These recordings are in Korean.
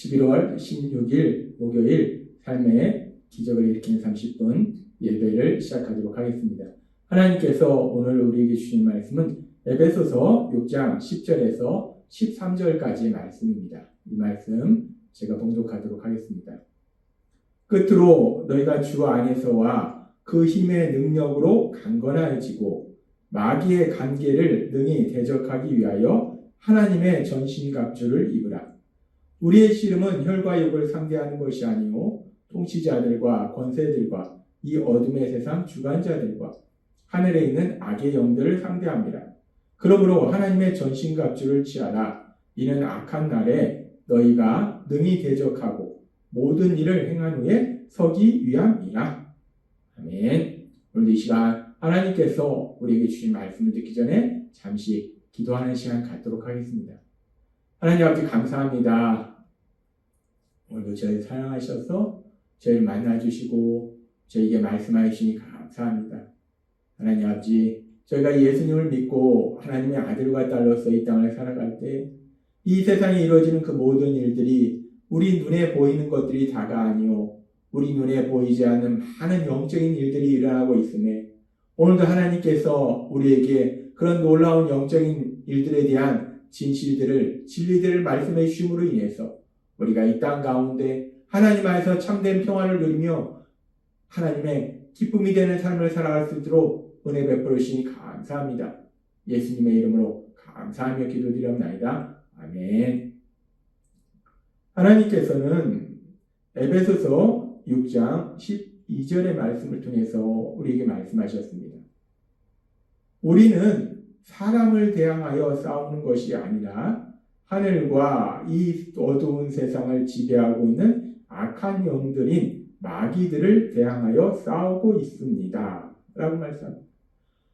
11월 16일 목요일 삶의 기적을 일으키는 30분 예배를 시작하도록 하겠습니다. 하나님께서 오늘 우리에게 주신 말씀은 에베소서 6장 10절에서 13절까지의 말씀입니다. 이 말씀 제가 봉독하도록 하겠습니다. 끝으로 너희가 주 안에서와 그 힘의 능력으로 강건해지고 마귀의 관계를 능히 대적하기 위하여 하나님의 전신갑주를 입으라. 우리의 씨름은 혈과 육을 상대하는 것이 아니요 통치자들과 권세들과 이 어둠의 세상 주관자들과 하늘에 있는 악의 영들을 상대합니다. 그러므로 하나님의 전신갑주를 취하라. 이는 악한 날에 너희가 능히 대적하고 모든 일을 행한 후에 서기 위함이라. 아멘. 오늘 이 시간 하나님께서 우리에게 주신 말씀을 듣기 전에 잠시 기도하는 시간 갖도록 하겠습니다. 하나님 아버지 감사합니다. 오늘도 저희를 사랑하셔서 저희를 만나주시고 저에게 말씀하여 주시니 감사합니다. 하나님 아버지 저희가 예수님을 믿고 하나님의 아들과 딸로서 이 땅을 살아갈 때 이 세상에 이루어지는 그 모든 일들이 우리 눈에 보이는 것들이 다가 아니요 우리 눈에 보이지 않는 많은 영적인 일들이 일어나고 있음에 오늘도 하나님께서 우리에게 그런 놀라운 영적인 일들에 대한 진실들을 진리들을 말씀해 주심으로 인해서 우리가 이 땅 가운데 하나님 안에서 참된 평안을 누리며 하나님의 기쁨이 되는 삶을 살아갈 수 있도록 은혜 베풀어 주시니 감사합니다. 예수님의 이름으로 감사하며 기도드리옵나이다. 아멘. 하나님께서는 에베소서 6장 12절의 말씀을 통해서 우리에게 말씀하셨습니다. 우리는 사람을 대항하여 싸우는 것이 아니라 하늘과 이 어두운 세상을 지배하고 있는 악한 영들인 마귀들을 대항하여 싸우고 있습니다. 라고 말씀합니다.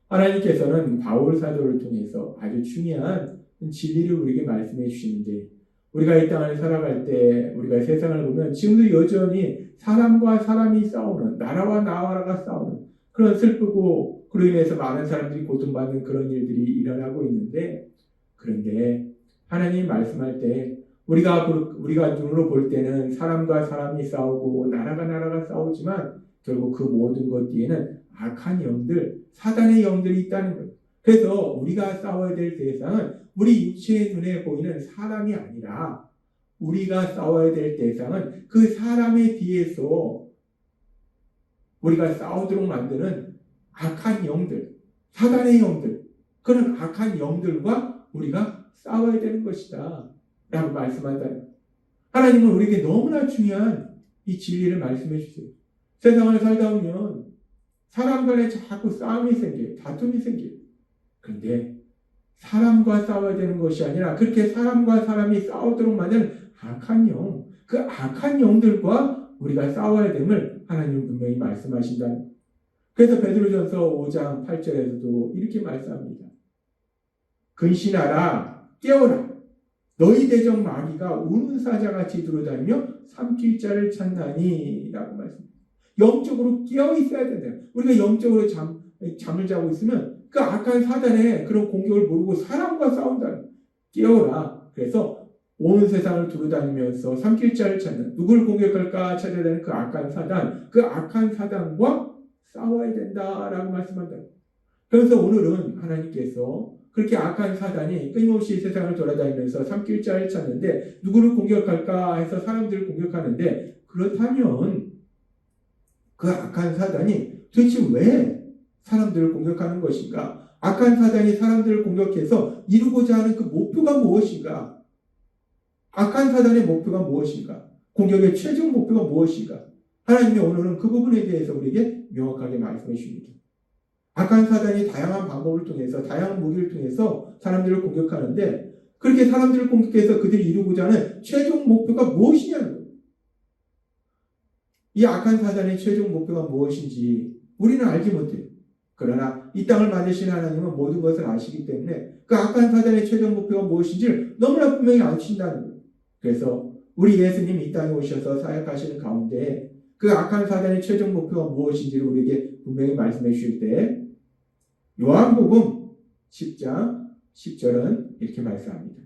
하나님께서는 바울 사도를 통해서 아주 중요한 진리를 우리에게 말씀해 주시는데 우리가 이 땅을 살아갈 때 우리가 세상을 보면 지금도 여전히 사람과 사람이 싸우는 나라와 나라가 싸우는 그런 슬프고 그로 인해서 많은 사람들이 고통받는 그런 일들이 일어나고 있는데 그런데 하나님 말씀할 때 우리가 우리가 눈으로 볼 때는 사람과 사람이 싸우고 나라가 나라가 싸우지만 결국 그 모든 것 뒤에는 악한 영들, 사단의 영들이 있다는 거예요. 그래서 우리가 싸워야 될 대상은 우리 육체의 눈에 보이는 사람이 아니라 우리가 싸워야 될 대상은 그 사람의 뒤에서 우리가 싸우도록 만드는 악한 영들, 사단의 영들, 그런 악한 영들과 우리가 싸워야 되는 것이다. 라고 말씀한다. 하나님은 우리에게 너무나 중요한 이 진리를 말씀해 주세요. 세상을 살다 보면 사람 간에 자꾸 싸움이 생겨요. 다툼이 생겨요. 그런데 사람과 싸워야 되는 것이 아니라 그렇게 사람과 사람이 싸우도록 만드는 악한 영, 그 악한 영들과 우리가 싸워야 됨을 하나님은 분명히 말씀하신다. 그래서 베드로전서 5장 8절에서도 이렇게 말씀합니다. 근신하라 깨어라 너희 대적 마귀가 우는 사자같이 들어다니며 삼킬 자를 찾나니 라고 말씀합니다. 영적으로 깨어 있어야 된다. 우리가 영적으로 잠, 잠을 자고 있으면 그 악한 사단의 그런 공격을 모르고 사람과 싸운다. 깨어라. 그래서 온 세상을 두루다니면서 삼킬 자를 찾는 누굴 공격할까 찾아야 되는 그 악한 사단, 그 악한 사단과 싸워야 된다라고 말씀한다. 그래서 오늘은 하나님께서 그렇게 악한 사단이 끊임없이 세상을 돌아다니면서 삼킬자를 찾는데 누구를 공격할까 해서 사람들을 공격하는데 그렇다면 그 악한 사단이 도대체 왜 사람들을 공격하는 것인가? 악한 사단이 사람들을 공격해서 이루고자 하는 그 목표가 무엇인가? 악한 사단의 목표가 무엇인가? 공격의 최종 목표가 무엇인가? 하나님이 오늘은 그 부분에 대해서 우리에게 명확하게 말씀해 주십니다. 악한 사단이 다양한 방법을 통해서 다양한 무기를 통해서 사람들을 공격하는데 그렇게 사람들을 공격해서 그들이 이루고자 하는 최종 목표가 무엇이냐는. 이 악한 사단의 최종 목표가 무엇인지 우리는 알지 못해요. 그러나 이 땅을 만드신 하나님은 모든 것을 아시기 때문에 그 악한 사단의 최종 목표가 무엇인지를 너무나 분명히 아신다는 거예요. 그래서 우리 예수님 이 땅에 오셔서 사역하시는 가운데 그 악한 사단의 최종 목표가 무엇인지를 우리에게 분명히 말씀해 주실 때 요한복음 10장 10절은 이렇게 말씀합니다.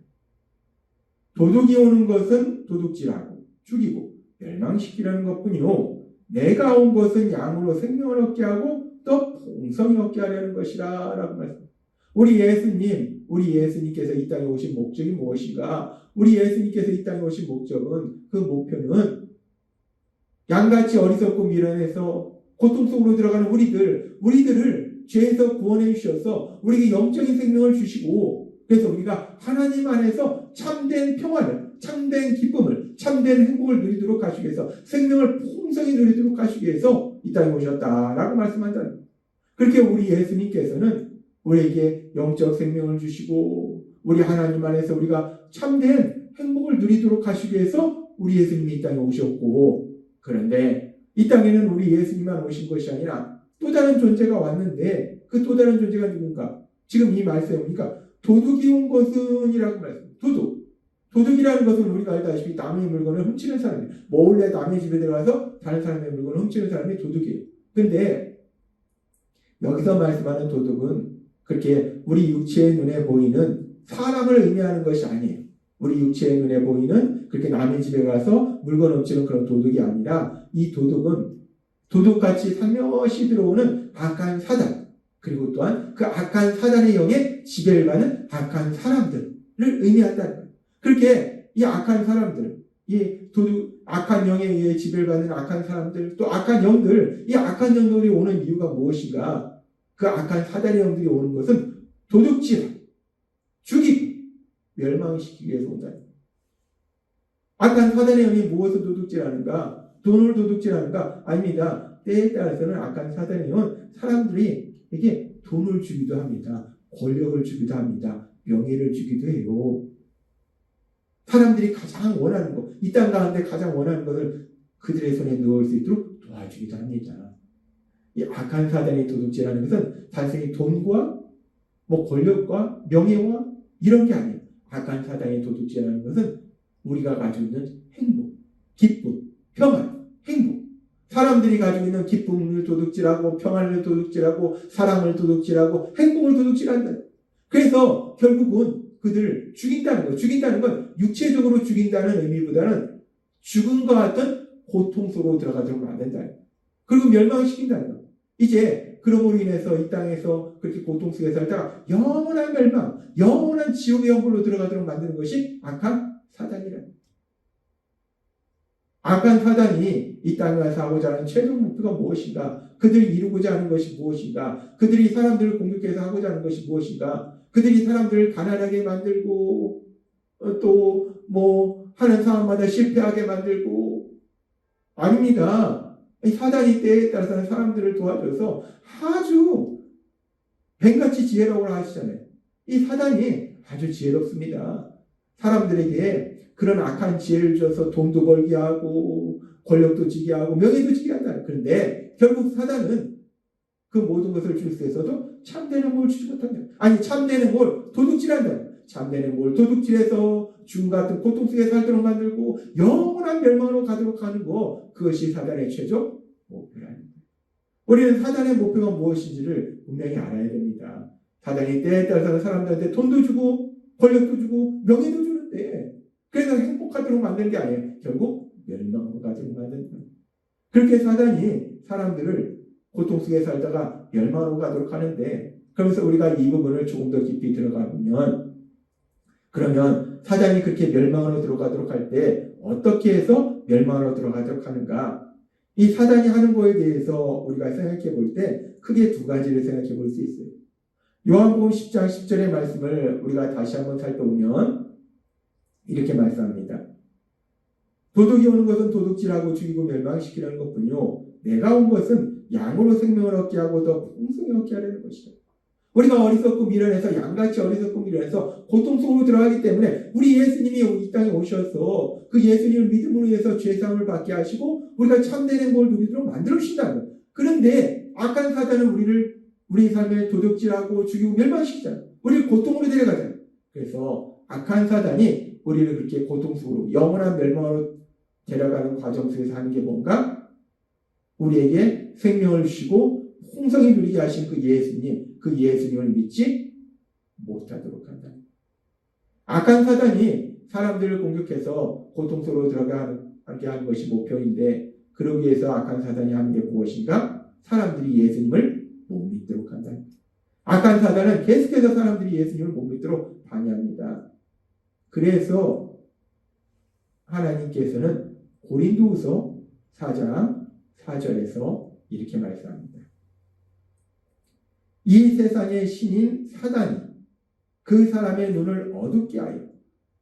도둑이 오는 것은 도둑질하고 죽이고 멸망시키라는 것뿐이요. 내가 온 것은 양으로 생명을 얻게 하고 또 풍성히 얻게 하려는 것이라 라고 말씀. 우리 예수님, 우리 예수님께서 이 땅에 오신 목적이 무엇인가? 우리 예수님께서 이 땅에 오신 목적은 그 목표는 양같이 어리석고 미련해서 고통 속으로 들어가는 우리들, 우리들을 죄에서 구원해 주셔서 우리에게 영적인 생명을 주시고 그래서 우리가 하나님 안에서 참된 평화를, 참된 기쁨을, 참된 행복을 누리도록 하시기 위해서 생명을 풍성히 누리도록 하시기 위해서 이 땅에 오셨다라고 말씀한다는 거예요. 그렇게 우리 예수님께서는 우리에게 영적 생명을 주시고 우리 하나님 안에서 우리가 참된 행복을 누리도록 하시기 위해서 우리 예수님이 이 땅에 오셨고 그런데 이 땅에는 우리 예수님만 오신 것이 아니라 또 다른 존재가 왔는데 그 또 다른 존재가 누군가? 지금 이 말씀에 보니까 도둑이 온 것은이라고 말씀. 도둑. 도둑이라는 것은 우리가 알다시피 남의 물건을 훔치는 사람이에요. 몰래 남의 집에 들어가서 다른 사람의 물건을 훔치는 사람이 도둑이에요. 근데 여기서 말씀하는 도둑은 그렇게 우리 육체의 눈에 보이는 사람을 의미하는 것이 아니에요. 우리 육체의 눈에 보이는 그렇게 남의 집에 가서 물건 훔치는 그런 도둑이 아니라 이 도둑은 도둑같이 살며시 들어오는 악한 사단 그리고 또한 그 악한 사단의 영에 지배를 받는 악한 사람들을 의미한다는 거예요. 그렇게 이 악한 사람들, 이 도둑, 악한 영에 의해 지배를 받는 악한 사람들, 또 악한 영들, 이 악한 영들이 오는 이유가 무엇인가? 그 악한 사단의 영들이 오는 것은 도둑질, 죽이고, 멸망시키기 위해서 온다. 악한 사단의 영이 무엇을 도둑질하는가? 돈을 도둑질하는가? 아닙니다. 때에 따라서는 악한 사단의 영은 사람들이 이게 돈을 주기도 합니다. 권력을 주기도 합니다. 명예를 주기도 해요. 사람들이 가장 원하는 것, 이 땅 가운데 가장 원하는 것을 그들의 손에 넣을 수 있도록 도와주기도 합니다. 이 악한 사단이 도둑질하는 것은 단순히 돈과 뭐 권력과 명예와 이런 게 아니에요. 악한 사단이 도둑질하는 것은 우리가 가지고 있는 행복, 기쁨, 평안, 행복. 사람들이 가지고 있는 기쁨을 도둑질하고 평안을 도둑질하고 사랑을 도둑질하고 행복을 도둑질한다. 그래서 결국은 그들을 죽인다는 거. 죽인다는 건 육체적으로 죽인다는 의미보다는 죽음과 같은 고통 속으로 들어가도록 만든다. 그리고 멸망시킨다는 거. 이제 그러므로 인해서 이 땅에서 그렇게 고통 속에 살다가 영원한 멸망, 영원한 지옥의 영불로 들어가도록 만드는 것이 악한 사단이라. 악한 사단이 이 땅에 와서 하고자 하는 최종 목표가 무엇인가? 그들이 이루고자 하는 것이 무엇인가? 그들이 사람들을 공격해서 하고자 하는 것이 무엇인가? 그들이 사람들을 가난하게 만들고 또 뭐 하는 상황마다 실패하게 만들고 아닙니다. 이 사단이 때에 따라서는 사람들을 도와줘서 아주 뱀같이 지혜로워 하시잖아요. 이 사단이 아주 지혜롭습니다. 사람들에게 그런 악한 지혜를 줘서 돈도 벌게 하고 권력도 지게 하고 명예도 지게 한다. 그런데 결국 사단은 그 모든 것을 줄수 있어도 참되는 뭘 주지 못한다. 아니 참되는 뭘 도둑질한다. 참되는 뭘 도둑질해서 죽음 같은 고통 속에 살도록 만들고 영원한 멸망으로 가도록 하는 거 그것이 사단의 최종 목표랍니다. 우리는 사단의 목표가 무엇인지를 분명히 알아야 됩니다. 사단이 때에 따라서 사람들한테 돈도 주고 권력도 주고 명예도 주는데 그래서 행복하도록 만드는 게 아니에요. 결국 멸망으로 가도록 만드는 거예요. 그렇게 사단이 사람들을 고통 속에 살다가 멸망으로 가도록 하는데 그러면서 우리가 이 부분을 조금 더 깊이 들어가 보면 그러면 사단이 그렇게 멸망으로 들어가도록 할 때 어떻게 해서 멸망으로 들어가도록 하는가? 이 사단이 하는 거에 대해서 우리가 생각해 볼 때 크게 두 가지를 생각해 볼 수 있어요. 요한복음 10장 10절의 말씀을 우리가 다시 한번 살펴보면 이렇게 말씀합니다. 도둑이 오는 것은 도둑질하고 죽이고 멸망시키려는 것뿐이요. 내가 온 것은 양으로 생명을 얻게 하고 더 풍성히 얻게 하려는 것이다. 우리가 어리석고 미련해서 양같이 어리석고 미련해서 고통 속으로 들어가기 때문에 우리 예수님이 이 땅에 오셔서 그 예수님을 믿음으로 해서 죄상을 받게 하시고 우리가 참된 행복을 누리도록 만들어 주신다는 그런데 악한 사단은 우리를 우리 삶에 도둑질하고 죽이고 멸망시키잖아요. 우리를 고통으로 데려가잖아요. 그래서 악한 사단이 우리를 그렇게 고통 속으로 영원한 멸망으로 데려가는 과정 속에서 하는 게 뭔가? 우리에게 생명을 주시고 홍성이 누리게 하신 그 예수님, 그 예수님을 믿지 못하도록 한다. 악한 사단이 사람들을 공격해서 고통스러워 들어가게 하는 것이 목표인데 그러기 위해서 악한 사단이 하는 게 무엇인가? 사람들이 예수님을 못 믿도록 한다. 악한 사단은 계속해서 사람들이 예수님을 못 믿도록 방해합니다. 그래서 하나님께서는 고린도후서 4장 4절에서 이렇게 말씀합니다. 이 세상의 신인 사단이 그 사람의 눈을 어둡게 하여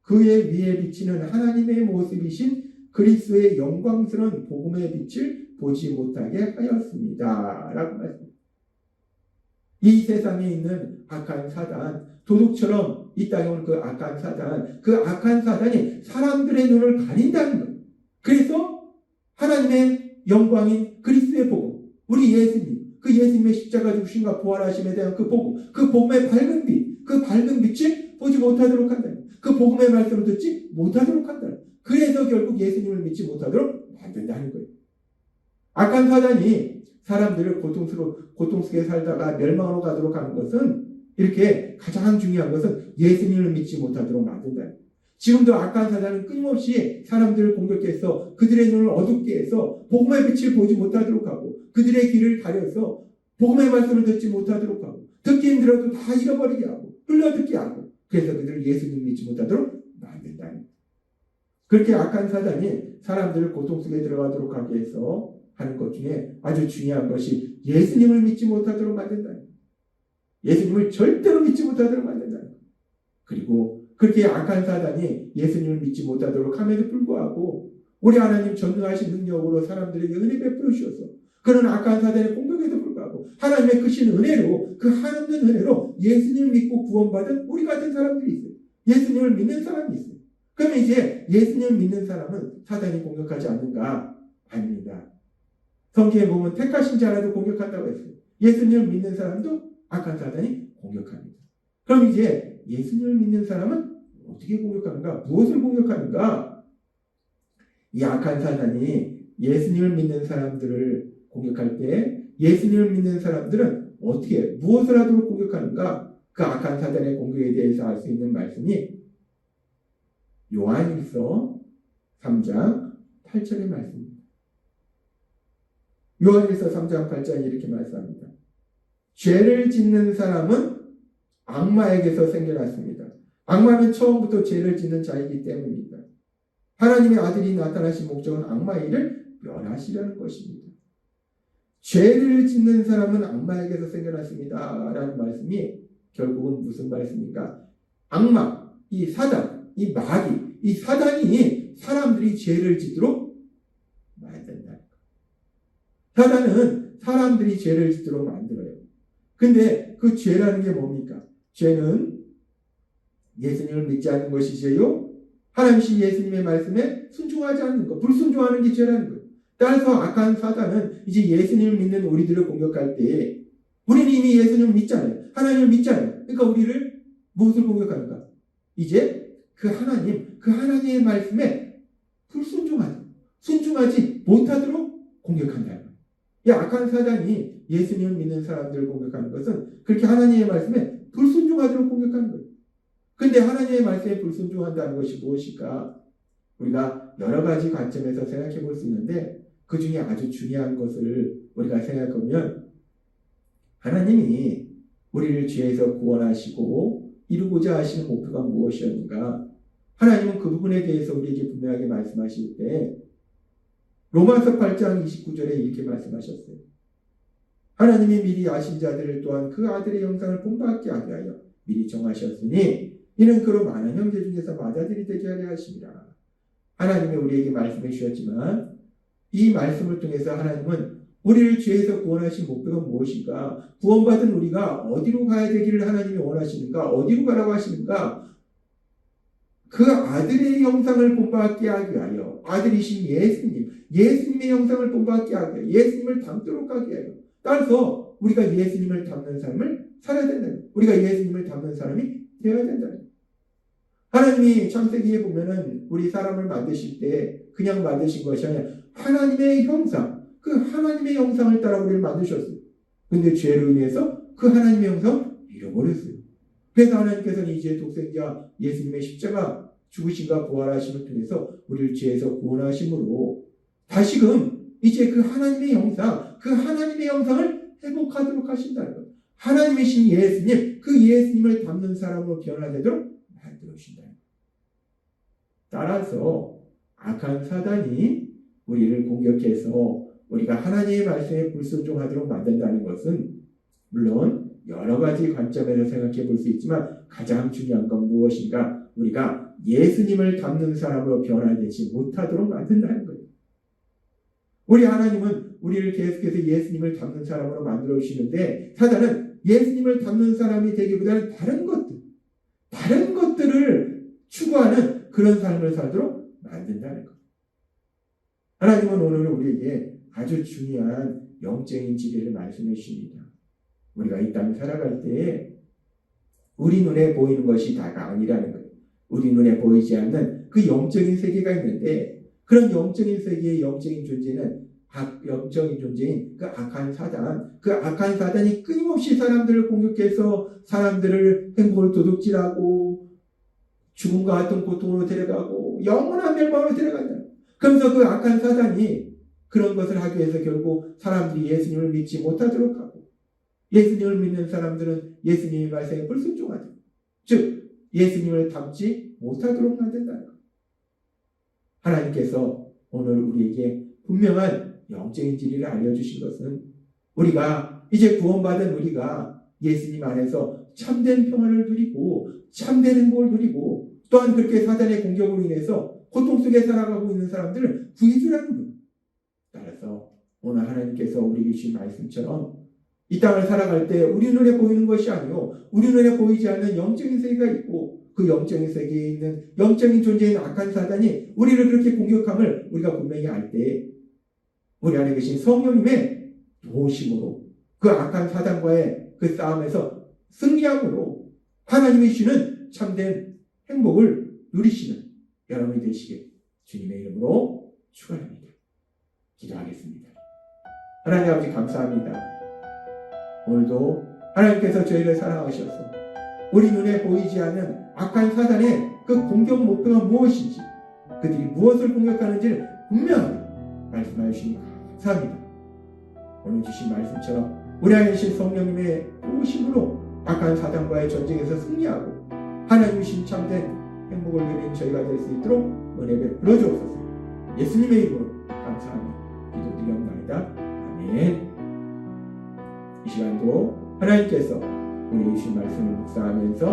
그의 위에 비치는 하나님의 모습이신 그리스도의 영광스러운 복음의 빛을 보지 못하게 하였습니다. 라고 말씀합니다. 이 세상에 있는 악한 사단, 도둑처럼 이 땅에 오는 그 악한 사단, 그 악한 사단이 사람들의 눈을 가린다는 거예요. 그래서 하나님의 영광인 그리스도의 복음, 우리 예수님, 그 예수님의 십자가 죽으심과 부활하심에 대한 그 복음, 그 복음의 밝은 빛, 그 밝은 빛을 보지 못하도록 한다. 그 복음의 말씀을 듣지 못하도록 한다. 그래서 결국 예수님을 믿지 못하도록 만든다는 거예요. 악한 사단이 사람들을 고통스러 고통 속에 살다가 멸망으로 가도록 하는 것은 이렇게 가장 중요한 것은 예수님을 믿지 못하도록 만든다. 지금도 악한 사단은 끊임없이 사람들을 공격해서 그들의 눈을 어둡게 해서 복음의 빛을 보지 못하도록 하고 그들의 길을 가려서 복음의 말씀을 듣지 못하도록 하고 듣기 힘들어도 다 잃어버리게 하고 흘러듣게 하고 그래서 그들을 예수님 믿지 못하도록 만든다는 그렇게 악한 사단이 사람들을 고통 속에 들어가도록 하게 해서 하는 것 중에 아주 중요한 것이 예수님을 믿지 못하도록 만든다는 예수님을 절대로 믿지 못하도록 만든다는 그리고 그렇게 악한 사단이 예수님을 믿지 못하도록 함에도 불구하고 우리 하나님 전능하신 능력으로 사람들에게 은혜 베풀어 주셔서 그런 악한 사단의 공격에도 불구하고 하나님의 크신 은혜로 그 하나님의 은혜로 예수님을 믿고 구원받은 우리 같은 사람들이 있어요. 예수님을 믿는 사람이 있어요. 그러면 이제 예수님을 믿는 사람은 사단이 공격하지 않는가? 아닙니다. 성경에 보면 택하신 자라도 공격한다고 했어요. 예수님을 믿는 사람도 악한 사단이 공격합니다. 그럼 이제 예수님을 믿는 사람은 어떻게 공격하는가? 무엇을 공격하는가? 이 악한 사단이 예수님을 믿는 사람들을 공격할 때 예수님을 믿는 사람들은 어떻게 무엇을 하도록 공격하는가? 그 악한 사단의 공격에 대해서 알 수 있는 말씀이 요한일서 3장 8절의 말씀입니다. 요한일서 3장 8절에 이렇게 말씀합니다. 죄를 짓는 사람은 악마에게서 생겨났습니다. 악마는 처음부터 죄를 짓는 자이기 때문입니다. 하나님의 아들이 나타나신 목적은 악마의 일을 멸하시려는 것입니다. 죄를 짓는 사람은 악마에게서 생겨났습니다. 라는 말씀이 결국은 무슨 말씀입니까? 악마, 이 사단, 이 마귀, 이 사단이 사람들이 죄를 짓도록 만든다. 사단은 사람들이 죄를 짓도록 만들어요. 근데 그 죄라는 게 뭡니까? 죄는 예수님을 믿지 않는 것이지요. 하나님신 예수님의 말씀에 순종하지 않는 것, 불순종하는 게 죄라는 거예요. 따라서 악한 사단은 이제 예수님을 믿는 우리들을 공격할 때 우리는 이미 예수님을 믿잖아요. 하나님을 믿잖아요. 그러니까 우리를 무엇을 공격하는가? 이제 그 하나님, 그 하나님의 말씀에 불순종하지, 순종하지 못하도록 공격한다. 이 악한 사단이 예수님을 믿는 사람들을 공격하는 것은 그렇게 하나님의 말씀에 불순종하도록 공격하는 거예요. 근데 하나님의 말씀에 불순종한다는 것이 무엇일까? 우리가 여러 가지 관점에서 생각해 볼 수 있는데 그 중에 아주 중요한 것을 우리가 생각해 보면 하나님이 우리를 죄에서 구원하시고 이루고자 하시는 목표가 무엇이었는가? 하나님은 그 부분에 대해서 우리에게 분명하게 말씀하실 때 로마서 8장 29절에 이렇게 말씀하셨어요. 하나님이 미리 아신 자들을 또한 그 아들의 영상을 본받게 하여 미리 정하셨으니 이는 그로 많은 형제 중에서 마다들이 되게 하려 하십니다. 하나님이 우리에게 말씀해 주셨지만 이 말씀을 통해서 하나님은 우리를 죄에서 구원하신 목표가 무엇인가? 구원받은 우리가 어디로 가야 되기를 하나님이 원하시는가? 어디로 가라고 하시는가? 그 아들의 영상을 본받게 하기 위하여 아들이신 예수님, 예수님의 영상을 본받게 위하여 예수님을 닮도록 하게 하여 따라서 우리가 예수님을 닮는 삶을 살아야 된다. 우리가 예수님을 닮는 사람이 되어야 된다. 하나님이 창세기에 보면은 우리 사람을 만드실 때 그냥 만드신 것이 아니라 하나님의 형상, 그 하나님의 형상을 따라 우리를 만드셨어요. 근데 죄로 인해서 그 하나님의 형상 잃어버렸어요. 그래서 하나님께서는 이제 독생자 예수님의 십자가 죽으심과 부활하심을 통해서 우리를 죄에서 구원하심으로 다시금 이제 그 하나님의 형상, 그 하나님의 형상을 회복하도록 하신다는 것. 하나님이신 예수님, 그 예수님을 닮는 사람으로 변화되도록 만들어 주신다는 것. 따라서 악한 사단이 우리를 공격해서 우리가 하나님의 말씀에 불순종하도록 만든다는 것은 물론 여러 가지 관점에서 생각해 볼 수 있지만 가장 중요한 건 무엇인가? 우리가 예수님을 닮는 사람으로 변화되지 못하도록 만든다는 거예요. 우리 하나님은 우리를 계속해서 예수님을 닮는 사람으로 만들어 주시는데 사단은 예수님을 닮는 사람이 되기보다는 다른 것들, 다른 것들을 추구하는 그런 삶을 살도록 만든다는 것. 하나님은 오늘 우리에게 아주 중요한 영적인 지혜를 말씀해 주십니다. 우리가 이땅 살아갈 때에 우리 눈에 보이는 것이 다가 아니라는 거예요. 우리 눈에 보이지 않는 그 영적인 세계가 있는데 그런 영적인 세계의 영적인 존재는 악, 영적인 존재인 그 악한 사단, 그 악한 사단이 끊임없이 사람들을 공격해서 사람들을 행복을 도둑질하고 죽음과 같은 고통으로 데려가고 영원한 멸망으로 데려간다. 그러면서 그 악한 사단이 그런 것을 하기 위해서 결국 사람들이 예수님을 믿지 못하도록 하고 예수님을 믿는 사람들은 예수님의 말씀에 불순종하죠. 즉 예수님을 닮지 못하도록 만든다는 것. 하나님께서 오늘 우리에게 분명한 영적인 진리를 알려주신 것은 우리가 이제 구원받은 우리가 예수님 안에서 참된 평안을 누리고 참된 행복을 누리고 또한 그렇게 사단의 공격으로 인해서 고통 속에 살아가고 있는 사람들을 구해주라는 거예요. 따라서 오늘 하나님께서 우리에게 주신 말씀처럼 이 땅을 살아갈 때 우리 눈에 보이는 것이 아니요 우리 눈에 보이지 않는 영적인 세계가 있고 그 영적인 세계에 있는 영적인 존재인 악한 사단이 우리를 그렇게 공격함을 우리가 분명히 알 때 우리 안에 계신 성령님의 도우심으로 그 악한 사단과의 그 싸움에서 승리함으로 하나님이 주는 참된 행복을 누리시는 여러분이 되시길 주님의 이름으로 축원합니다. 기도하겠습니다. 하나님 아버지 감사합니다. 오늘도 하나님께서 저희를 사랑하셔서 우리 눈에 보이지 않는 악한 사단의 그 공격 목표가 무엇인지 그들이 무엇을 공격하는지를 분명하게 말씀하여 주시니 감사합니다. 오늘 주신 말씀처럼 우리 안에 계신 성령님의 도우심으로 악한 사단과의 전쟁에서 승리하고 하나님이신 참된 행복을 누리는 저희가 될 수 있도록 은혜 베풀어 주옵소서. 예수님의 이름으로 감사하며 기도드리옵나이다. 아멘. 이 시간도 하나님께서 우리 주신 말씀을 묵상하면서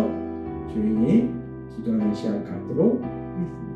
조용히 기도하는 시간 갖도록 하겠습니다.